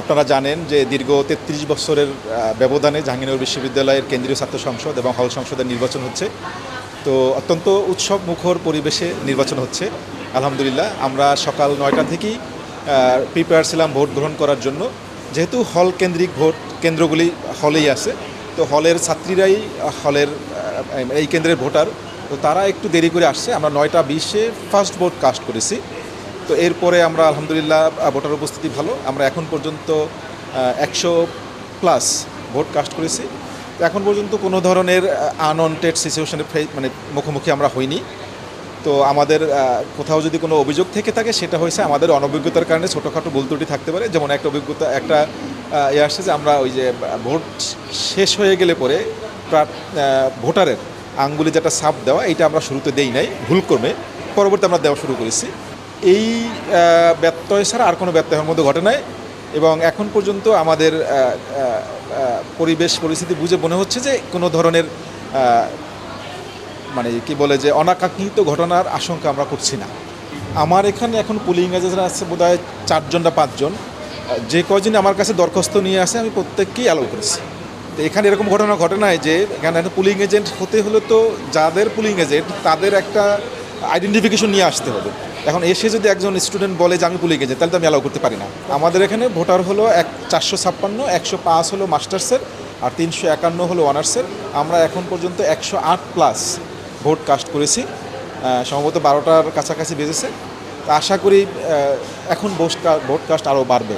আপনারা জানেন যে দীর্ঘ তেত্রিশ বছরের ব্যবধানে জাহাঙ্গীরনগর বিশ্ববিদ্যালয়ের কেন্দ্রীয় ছাত্র সংসদ এবং হল সংসদের নির্বাচন হচ্ছে। তো অত্যন্ত উৎসব মুখর পরিবেশে নির্বাচন হচ্ছে। আলহামদুলিল্লাহ, আমরা সকাল নয়টা থেকেই প্রিপেয়ার ছিলাম ভোট গ্রহণ করার জন্য। যেহেতু হল কেন্দ্রিক ভোট কেন্দ্রগুলি হলেই আছে, তো হলের ছাত্রীরাই হলের এই কেন্দ্রের ভোটার। তো তারা একটু দেরি করে আসছে। আমরা নয়টা বিশে ফার্স্ট ভোট কাস্ট করেছি। তো এরপরে আমরা আলহামদুলিল্লাহ ভোটার উপস্থিতি ভালো। আমরা এখন পর্যন্ত একশো প্লাস ভোট কাস্ট করেছি। এখন পর্যন্ত কোনো ধরনের আনওয়ান্টেড সিচুয়েশনের মানে মুখোমুখি আমরা হইনি। তো আমাদের কোথাও যদি কোনো অভিযোগ থেকে থাকে, সেটা হয়েছে আমাদের অনভিজ্ঞতার কারণে ছোটোখাটো ভুল ত্রুটি থাকতে পারে। যেমন একটা অভিজ্ঞতা, একটা ইয়ে আসছে যে আমরা ওই যে ভোট শেষ হয়ে গেলে প্রা- ভোটারের আঙ্গুলি যেটা সাপ দেওয়া এটা আমরা শুরুতে দেই নাই, ভুলক্রমে। পরবর্তী আমরা দেওয়া শুরু করেছি। এই ব্যত্যয় ছাড়া আর কোনো ব্যত্যয়ের মধ্যে ঘটে নাই এবং এখন পর্যন্ত আমাদের পরিবেশ পরিস্থিতি বুঝে মনে হচ্ছে যে কোনো ধরনের মানে কি বলে যে অনাকাঙ্ক্ষিত ঘটনার আশঙ্কা আমরা করছি না। আমার এখানে এখন পুলিং এজেন্ট আছে বোধ হয় চারজন না পাঁচজন। যে কজন আমার কাছে দরখাস্ত নিয়ে আসে, আমি প্রত্যেককেই অ্যালাউ করেছি। তো এখানে এরকম ঘটনা ঘটে নাই যে এখানে পুলিং এজেন্ট হতে হলে তো যাদের পুলিং এজেন্ট তাদের একটা আইডেন্টিফিকেশন নিয়ে আসতে হবে। এখন এসে যদি একজন স্টুডেন্ট বলে যে আমি পুলিং এজেন্ট, তাহলে তো আমি অ্যালাউ করতে পারি না। আমাদের এখানে ভোটার হলো এক চারশো ছাপ্পান্ন, একশো পাঁচ হলো মাস্টার্সের, আর তিনশো একান্ন হলো অনার্সের। আমরা এখন পর্যন্ত একশো আট প্লাস ভোট কাস্ট করেছি। সম্ভবত বারোটার কাছাকাছি বেজেছে। তো আশা করি এখন ভোট ভোট কাস্ট আরও বাড়বে।